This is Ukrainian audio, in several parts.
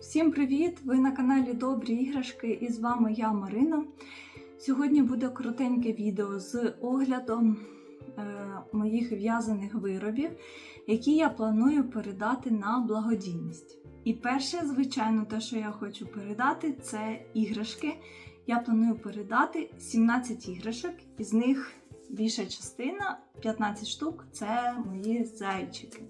Всім привіт! Ви на каналі Добрі іграшки і з вами я Марина. Сьогодні буде коротеньке відео з оглядом е, моїх в'язаних виробів, які я планую передати на благодійність. І перше, звичайно, те, що я хочу передати, це іграшки. Я планую передати 17 іграшок, із них більша частина 15 штук це мої зайчики.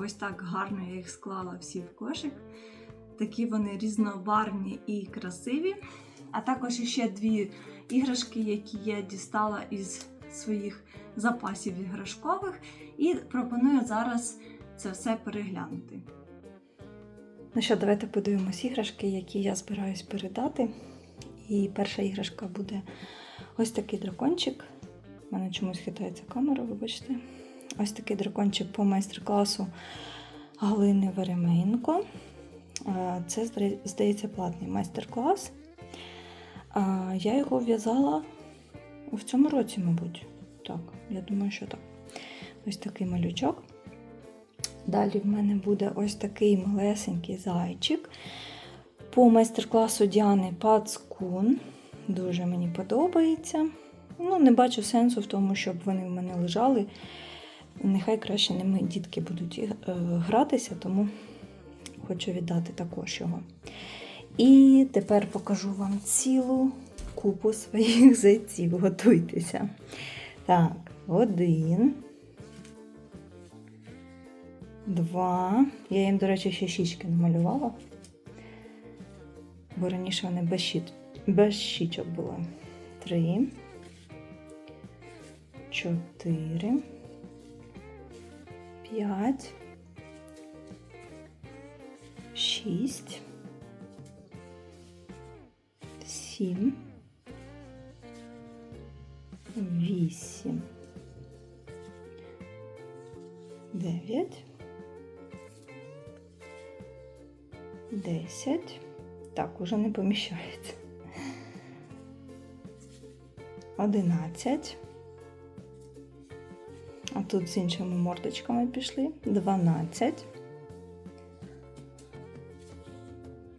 Ось так гарно я їх склала всі в кошик. Такі вони різнобарвні і красиві. А також ще дві іграшки, які я дістала із своїх запасів іграшкових, і пропоную зараз це все переглянути. Ну що, давайте подивимось іграшки, які я збираюсь передати. І перша іграшка буде ось такий дракончик. У мене чомусь хитається камера, вибачте. Ось такий дракончик по майстер-класу Галини Веременко. Е, Це, здається, платний майстер-клас. Я його в'язала в цьому році, мабуть. Так, я думаю, що так. Ось такий малючок. Далі в мене буде ось такий малесенький зайчик. По майстер-класу Діани Пацкун. Дуже мені подобається. Ну, не бачу сенсу в тому, щоб вони в мене лежали. Нехай краще ними дітки будуть е, гратися, тому хочу віддати також його. І тепер покажу вам цілу купу своїх зайців. Готуйтеся. Так, один. Два. Я їм, до речі, ще щічки намалювала. Бо раніше вони без, щит... без щічок були. Три. Чотири. П'ять. Шість. Сім. Вісім. Дев'ять. Десять. Так, уже не поміщається. Одинадцять. А тут з іншими мордочками пішли. 12.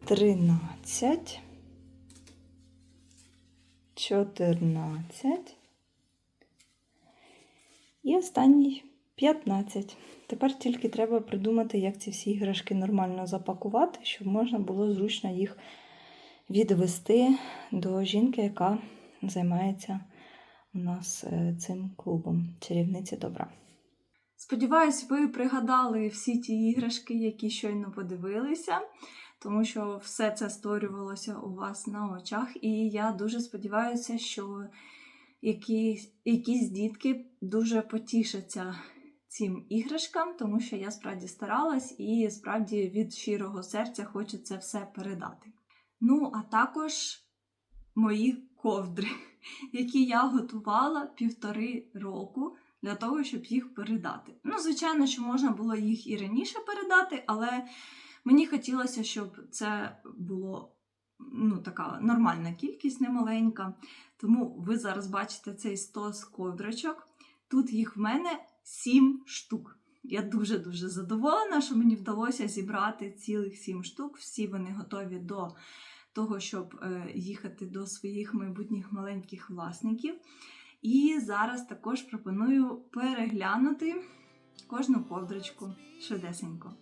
13. 14. І останній 15. Тепер тільки треба придумати, як ці всі іграшки нормально запакувати, щоб можна було зручно їх відвести до жінки, яка займається у нас е, цим клубом чарівниці добра. Сподіваюсь, ви пригадали всі ті іграшки, які щойно подивилися, тому що все це створювалося у вас на очах. І я дуже сподіваюся, що якісь, якісь дітки дуже потішаться цим іграшкам, тому що я справді старалась і справді від щирого серця хочу це все передати. Ну, а також мої ковдри які я готувала півтори року для того, щоб їх передати. Ну, звичайно, що можна було їх і раніше передати, але мені хотілося, щоб це було ну, така нормальна кількість, немаленька. Тому ви зараз бачите цей стос ковдрочок. Тут їх в мене 7 штук. Я дуже-дуже задоволена, що мені вдалося зібрати цілих 7 штук. Всі вони готові до того, щоб е, їхати до своїх майбутніх маленьких власників. І зараз також пропоную переглянути кожну ковдрочку швидесенько.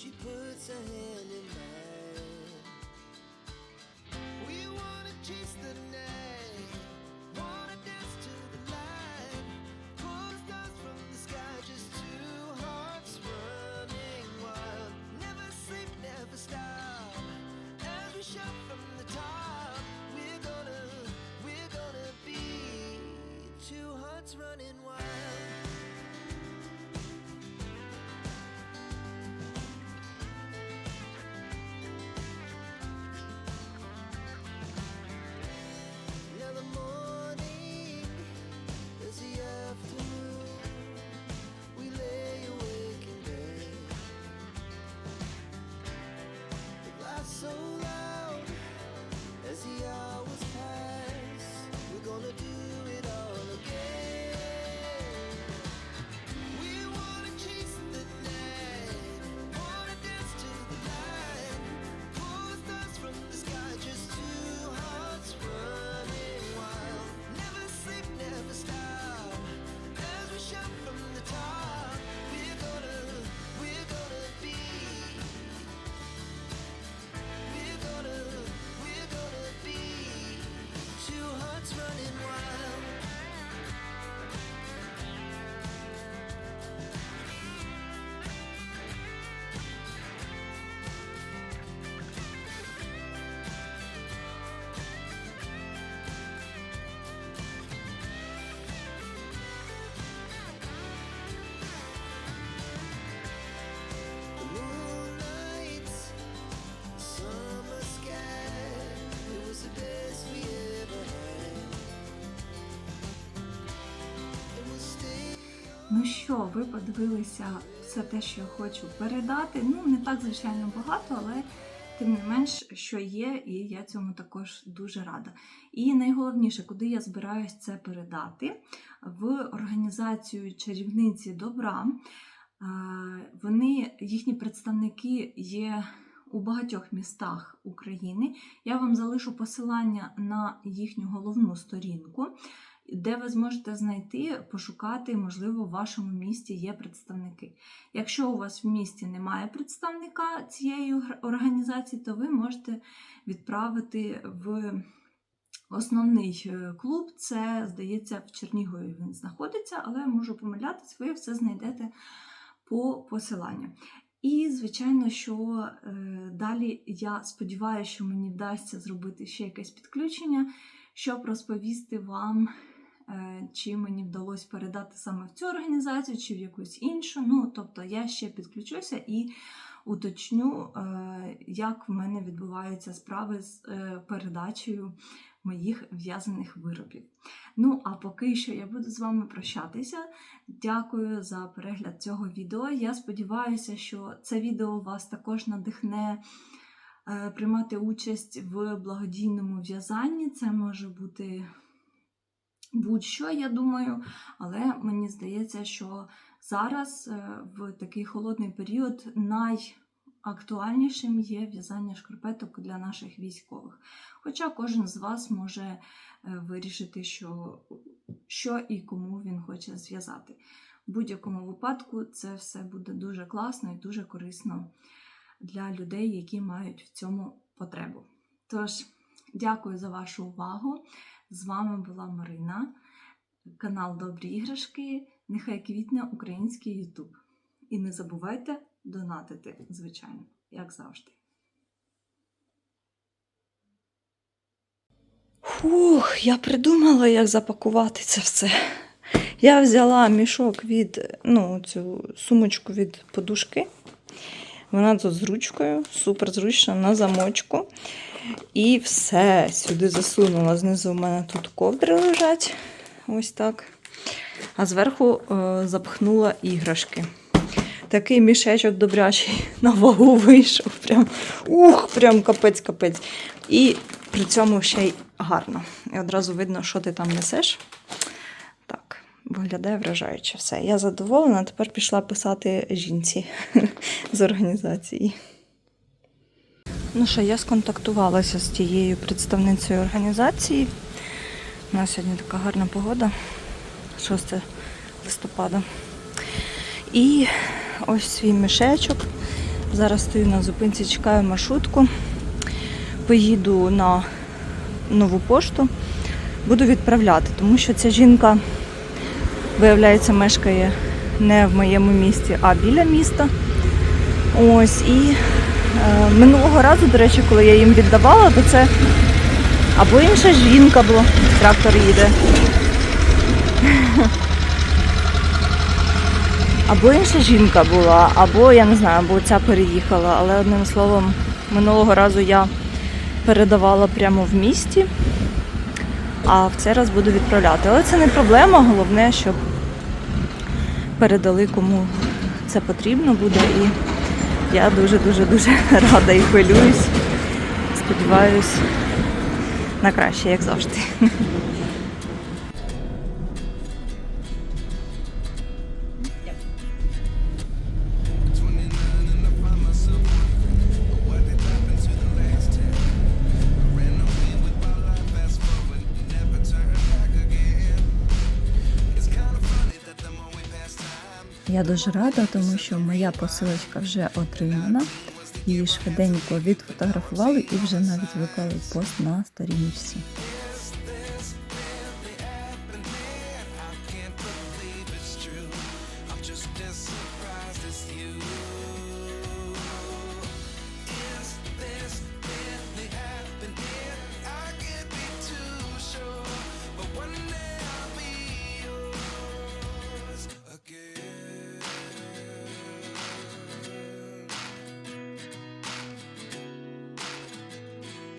She puts her hand Ну що, ви подивилися все те, що я хочу передати. Ну, не так, звичайно, багато, але тим не менш, що є, і я цьому також дуже рада. І найголовніше, куди я збираюсь це передати, в організацію чарівниці добра. Вони, їхні представники є у багатьох містах України. Я вам залишу посилання на їхню головну сторінку, де ви зможете знайти, пошукати, можливо, в вашому місті є представники. Якщо у вас в місті немає представника цієї організації, то ви можете відправити в основний е, клуб. Це, здається, в Чернігові він знаходиться, але можу помилятись, ви все знайдете по посиланню. І, звичайно, що е, далі я сподіваюся, що мені вдасться зробити ще якесь підключення, щоб розповісти вам, чи мені вдалося передати саме в цю організацію, чи в якусь іншу. Ну, тобто я ще підключуся і уточню, е, як в мене відбуваються справи з е, передачею моїх в'язаних виробів. Ну, а поки що я буду з вами прощатися. Дякую за перегляд цього відео. Я сподіваюся, що це відео вас також надихне е, приймати участь в благодійному в'язанні. Це може бути будь-що, я думаю, але мені здається, що зараз е, в такий холодний період найактуальнішим є в'язання шкарпеток для наших військових. Хоча кожен з вас може е, вирішити, що, що і кому він хоче зв'язати. В будь-якому випадку це все буде дуже класно і дуже корисно для людей, які мають в цьому потребу. Тож, дякую за вашу увагу. З вами була Марина, канал Добрі іграшки. Нехай квітне український Ютуб. І не забувайте донатити, звичайно, як завжди. Фух, я придумала, як запакувати це все. Я взяла мішок від, ну, цю сумочку від подушки. Вона тут з ручкою, супер зручна на замочку. І все сюди засунула. Знизу у мене тут ковдри лежать. Ось так. А зверху е, запхнула іграшки. Такий мішечок добрячий на вагу вийшов. Прям, ух, прям капець-капець. І при цьому ще й гарно. І одразу видно, що ти там несеш. Виглядає вражаюче все. Я задоволена, тепер пішла писати жінці з організації. Ну що, я сконтактувалася з тією представницею організації. У нас сьогодні така гарна погода, 6 листопада. І ось свій мішечок. Зараз стою на зупинці, чекаю маршрутку. Поїду на нову пошту, буду відправляти, тому що ця жінка, виявляється, мешкає не в моєму місті, а біля міста. Ось і е, минулого разу, до речі, коли я їм віддавала, то це або інша жінка була, трактор їде. Або інша жінка була, або я не знаю, або ця переїхала. Але одним словом, минулого разу я передавала прямо в місті, а в цей раз буду відправляти. Але це не проблема, головне, щоб передали кому це потрібно буде. І я дуже-дуже дуже рада і хвилююсь. Сподіваюсь на краще, як завжди. Я дуже рада, тому що моя посилочка вже отримана. Її швиденько відфотографували і вже навіть виклали пост на сторінці. just you.